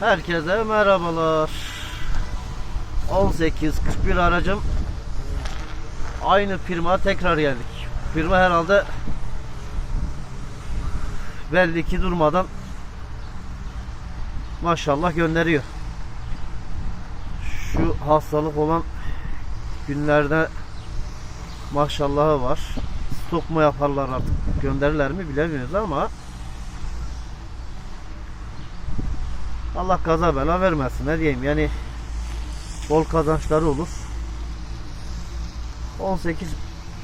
Herkese merhabalar. 1841 aracım. Aynı firma tekrar geldik. Firma herhalde belli ki durmadan maşallah gönderiyor. Şu hastalık olan günlerde maşallahı var. Stok mu yaparlar artık gönderirler mi bilemiyoruz ama Allah kaza bela vermesin ne diyeyim yani bol kazançları olur. 18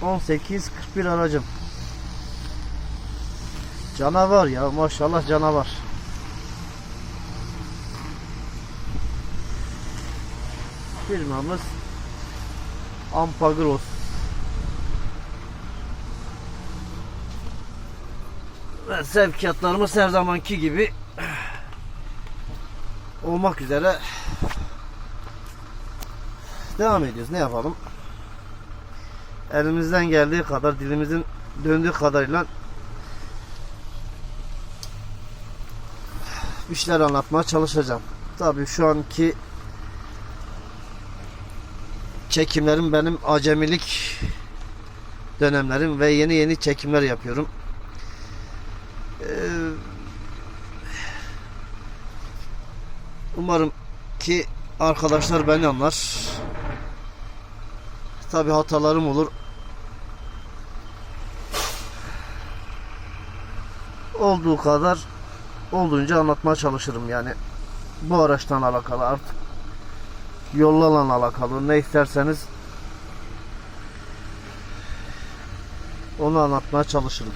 18 41 aracım. Canavar ya maşallah canavar. Firmamız Ampagros. Ve sevkiyatlarımız her zamanki gibi olmak üzere devam ediyoruz. Ne yapalım? Elimizden geldiği kadar, dilimizin döndüğü kadarıyla işler anlatmaya çalışacağım. Tabii şu anki çekimlerim benim acemilik dönemlerim ve yeni yeni çekimler yapıyorum. Ee, Umarım ki arkadaşlar beni anlar. Tabi hatalarım olur. Olduğu kadar olduğunca anlatmaya çalışırım yani. Bu araçtan alakalı artık yollanan alakalı ne isterseniz onu anlatmaya çalışırım.